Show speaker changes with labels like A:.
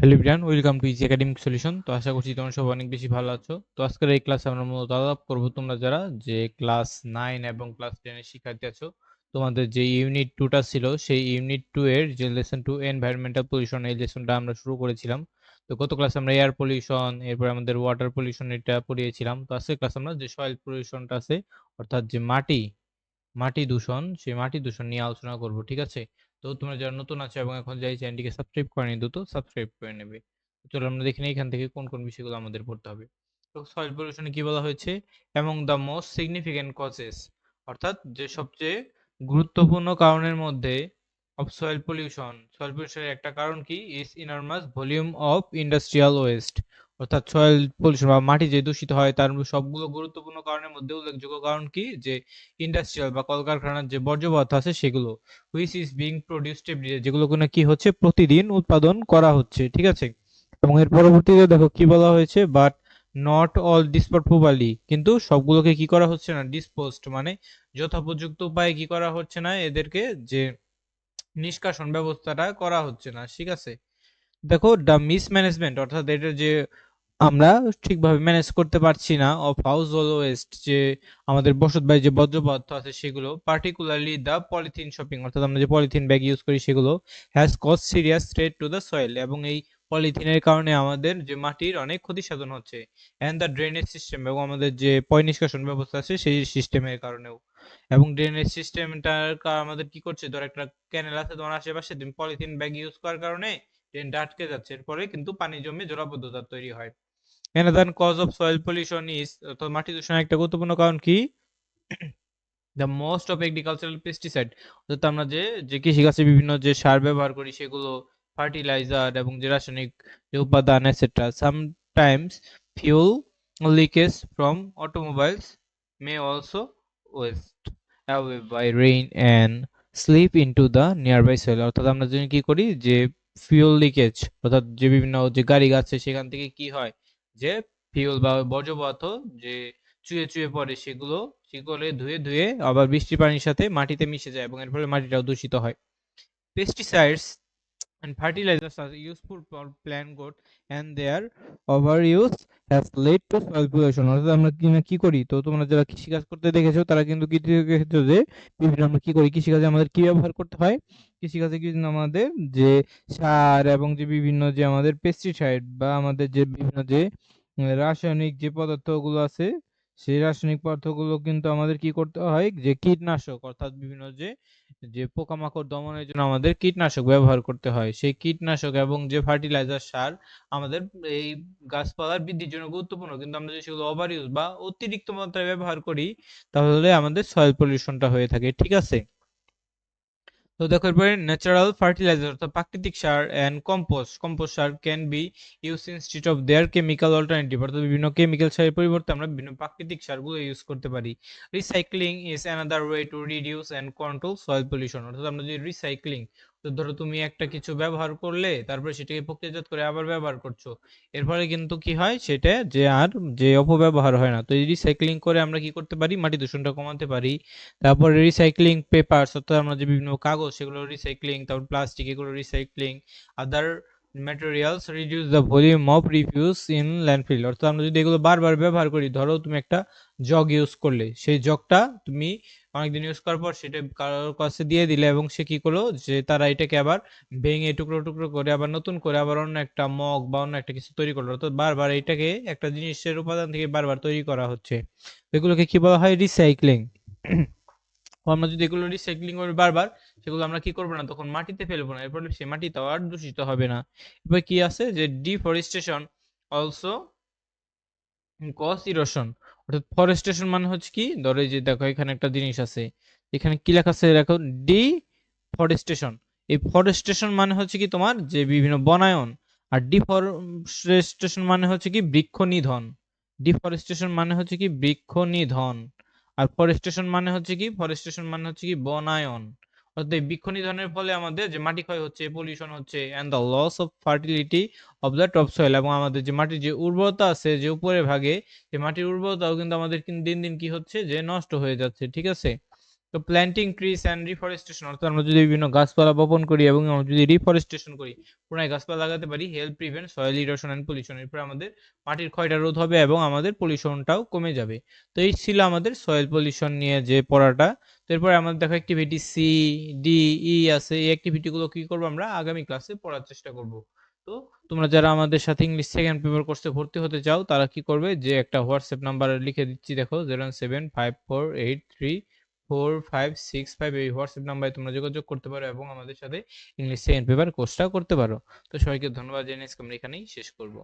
A: Hello everyone welcome to easy academic solution তো আশা করছি তোমরা সব অনেক বেশি ভালো আছো। তো আজকের এই ক্লাসে আমরা মূলত আলাপ করব তোমরা যারা যে ক্লাস নাইন এবং ক্লাস টেনের শিক্ষার্থী আছো, তোমাদের যে ইউনিট টুটা ছিল, সেই ইউনিট টু এর যে লেসন টু এনভায়রনমেন্টাল পলিউশন এই লেসনটা আমরা শুরু করেছিলাম। তো গত ক্লাসে আমরা এয়ার পলিউশন এরপর আমাদের ওয়াটার পলিউশন এটা পড়িয়েছিলাম। তো আজকের ক্লাসে আমরা যে সয়েল পলিউশনটা আছে, অর্থাৎ যে মাটি মাটি দূষণ, সেই মাটি দূষণ নিয়ে আলোচনা করব, ঠিক আছে? তো তোমরা যারা নতুন আছো এবং এখন যাই চ্যানেলটিকে সাবস্ক্রাইব করেনি, দ্রুত সাবস্ক্রাইব করে নেবে। চলো আমরা দেখে এখান থেকে কোন কোন বিষয়গুলো আমাদের পড়তে হবে। তো সয়েল পলিউশনে কি বলা হয়েছে? Among the most significant causes অর্থাৎ যে সবচেয়ে গুরুত্বপূর্ণ কারণের মধ্যে অফ সয়েল পলিউশন সয়েল পলিউশনের একটা কারণ কি? Is enormous volume of industrial waste অর্থাৎ সয়েল পলিউশন বা মাটি যে দূষিত হয়, তার সবগুলো গুরুত্বপূর্ণ কারণের মধ্যে উল্লেখযোগ্য কারণ কি? যে ইন্ডাস্ট্রিয়াল বা কলকারখানার যে বর্জ্য পদার্থ আছে সেগুলো which is being produced every day যেগুলো কিনা কি হচ্ছে প্রতিদিন উৎপাদন করা হচ্ছে, ঠিক আছে? এবং এর পরবর্তীতে দেখো কি বলা হয়েছে but not all dispose properly কিন্তু সবগুলোকে কি করা হচ্ছে না? ডিসপোজড মানে যথোপযুক্ত উপায়ে কি করা হচ্ছে না? এদেরকে যে নিষ্কাশন ব্যবস্থাটা করা হচ্ছে না, ঠিক আছে? দেখো দ্য মিসম্যানেজমেন্ট অর্থাৎ এটার যে আমরা ঠিকভাবে ম্যানেজ করতে পারছি না অফ হাউস ওয়েস্ট যে আমাদের বসত বাড়ির যে বর্জ্য পদার্থ আছে সেগুলো পার্টিকুলারলি দ্য পলিথিন শপিং অর্থাৎ আমরা যে পলিথিন ব্যাগ ইউজ করি সেগুলো has cause serious threat to the soil এবং এই পলিথিনের কারণে আমাদের যে মাটির অনেক ক্ষতি সাধন হচ্ছে অ্যান্ড দ্য ড্রেনেজ সিস্টেম এবং আমাদের যে পয় নিষ্কাশন ব্যবস্থা আছে সেই সিস্টেমের কারণেও এবং ড্রেনেজ সিস্টেমটার আমাদের কি করছে? ধর একটা ক্যানেল আছে তোমার আশেপাশে পলিথিন ব্যাগ ইউজ করার কারণে ড্রেনটা আটকে যাচ্ছে এরপরে কিন্তু পানি জমে জলাবদ্ধতা তৈরি হয়। Another cause of soil pollution is তো মাটি দূষণের একটা গুরুত্বপূর্ণ কারণ কি? The most of agricultural pesticide অর্থাৎ আমরা যে যে কৃষিকাজে বিভিন্ন যে সার ব্যবহার করি, সেগুলো ফার্টিলাইজার এবং যে রাসায়নিক যে উপাদান etcetera sometimes fuel leakage from automobiles may also waste away by rain and slip into the nearby soil অর্থাৎ আমরা যদি কি করি? যে ফিউল লিকেজ অর্থাৎ যে বিভিন্ন যে গাড়ি আছে সেখান থেকে কি হয়? যে ফিউল বা বর্জ্য পদার্থ যে চুয়ে চুয়ে পড়ে সেগুলো শিকলে ধুয়ে ধুয়ে আবার বৃষ্টি পানির সাথে মাটিতে মিশে যায় এবং এর ফলে মাটিটাও দূষিত হয়। Pesticides and fertilizers are useful for plant growth, and their overuse has led to soil pollution অর্থাৎ আমরা কি না কি করি? তো তোমরা যারা কৃষিকাজ করতে দেখেছ, তারা কিন্তু কি দেখেছ যে বিভিন্ন আমরা কি করি? কৃষিকাজে আমাদের কি ব্যবহার করতে হয়? কৃষিকাজে কিন্তু আমাদের যে সার এবং যে বিভিন্ন যে আমাদের পেস্টিসাইড বা আমাদের যে বিভিন্ন যে, রাসায়নিক যে পদার্থগুলো আছে সেই রাসায়নিক পদার্থগুলো কিন্তু আমাদের কি করতে হয়? যে কীটনাশক, অর্থাৎ বিভিন্ন যে যে পোকামাকড় দমনের জন্য আমাদের কীটনাশক ব্যবহার করতে হয়। সেই কীটনাশক এবং যে ফার্টিলাইজার সার আমাদের এই গাছপালার বৃদ্ধির জন্য গুরুত্বপূর্ণ। কিন্তু আমরা যদি সেগুলো ওভার ইউজ বা অতিরিক্ত মাত্রায় ব্যবহার করি, তাহলে আমাদের সয়েল পলিউশনটা হয়ে থাকে। ঠিক আছে? তো দেখো, এরপরে ন্যাচারাল ফার্টিলাইজার অর্থাৎ প্রাকৃতিক সার and compost compost sir can be use instead of their chemical alternative অর্থাৎ বিভিন্ন কেমিক্যাল সারের পরিবর্তে আমরা বিভিন্ন প্রাকৃতিক সারগুলো ইউজ করতে পারি। Recycling is another way to reduce and control soil pollution অর্থাৎ আমরা যদি রিসাইক্লিং তো ধরো তুমি একটা কিছু ব্যবহার করলে, তারপরে সেটাকে প্রক্রিয়াজাত করে আবার ব্যবহার করছ। এর ফলে কিন্তু কি হয়, সেটা যে আর যে অপব্যবহার হয় না। তো এই রিসাইক্লিং করে আমরা কি করতে পারি? মাটি দূষণটা কমাতে পারি। তারপর রিসাইক্লিং পেপার অর্থাৎ আমরা যে বিভিন্ন কাগজ, সেগুলো রিসাইক্লিং তারপর প্লাস্টিক এগুলো recycling other materials reduce the volume of refuse in landfill অর্থাৎ আমরা যদি এগুলো বারবার ব্যবহার করি, ধরো তুমি একটা জগ ইউজ করলে, সেই জগটা তুমি অনেকদিন ইউজ করার পর সেটা কারোর কাছে দিয়ে দিলে এবং সে কি করল যে তারা এটাকে আবার ভেঙে টুকরো টুকরো করে আবার নতুন করে আবার অন্য একটা মগ বা অন্য একটা কিছু তৈরি করল। অর্থাৎ বারবার এটাকে একটা জিনিসের উপাদান থেকে বারবার তৈরি করা হচ্ছে। এগুলোকে কি বলা হয়? রিসাইক্লিং আমরা যদি এগুলো রিসাইক্লিং করি বারবার, সেগুলো আমরা কি করব না? তখন মাটিতে ফেলব না। এরপরে সে মাটি মাটিটাও আর দূষিত হবে না। এবার কি আছে? যে ডিফরেস্টেশন অলসো কজ ইরোশন অর্থাৎ ফরেস্টেশন মানে হচ্ছে কি? ধরো যে দেখো, এখানে একটা জিনিস আছে। এখানে কি লেখা আছে? দেখো ডি ফরেস্টেশন এই ফরেস্টেশন মানে হচ্ছে কি তোমার? যে বিভিন্ন বনায়ন। আর ডিফরেস্টেশন মানে হচ্ছে কি? বৃক্ষ নিধন ডিফরেস্টেশন মানে হচ্ছে কি? বৃক্ষ নিধন আর ফরেস্টেশন মানে হচ্ছে কি? ফরেস্টেশন মানে হচ্ছে কি? বনায়ন। অর্থাৎ এই বৃক্ষ নিধনের ফলে আমাদের যে মাটি ক্ষয় হচ্ছে পলিউশন হচ্ছে and the loss of fertility of the top soil এবং আমাদের যে মাটির যে উর্বরতা আছে, যে উপরে ভাগে, যে মাটির উর্বরতাও কিন্তু আমাদের দিন দিন কি হচ্ছে? যে নষ্ট হয়ে যাচ্ছে, ঠিক আছে? তো প্ল্যান্টিং ট্রিস অ্যান্ড রিফরেস্টেশন অর্থাৎ আমরা যদি বিভিন্ন গাছপালা বপন করি এবং আমরা যদি রিফরেস্টেশন করি পুনরায় গাছপালা লাগাতে পারি help prevent soil erosion and pollution এরপর আমাদের মাটির ক্ষয়টা রোধ হবে এবং আমাদের পলিউশনটাও কমে যাবে। তো এই ছিল আমাদের সয়েল পলিউশন নিয়ে যে পড়াটা। তো এরপরে আমাদের দেখো অ্যাক্টিভিটি সি ডি ই আছে। এই অ্যাক্টিভিটিগুলো কি করব আমরা? আগামী ক্লাসে পড়ার চেষ্টা করব। তো তোমরা যারা আমাদের সাথে ইংলিশ সেকেন্ড পেপার কোর্সে ভর্তি হতে চাও, তারা কি করবে? যে একটা হোয়াটসঅ্যাপ নাম্বার লিখে দিচ্ছি, দেখো zero seven five four eight three four five six five এই হোয়াটসঅ্যাপ নাম্বারে তোমরা যোগাযোগ করতে পারো এবং আমাদের সাথে ইংলিশ সেকেন্ড পেপার কোর্সটাও করতে পারো। তো সবাইকে ধন্যবাদ জানিয়ে আজকে আমরা এখানেই শেষ করব।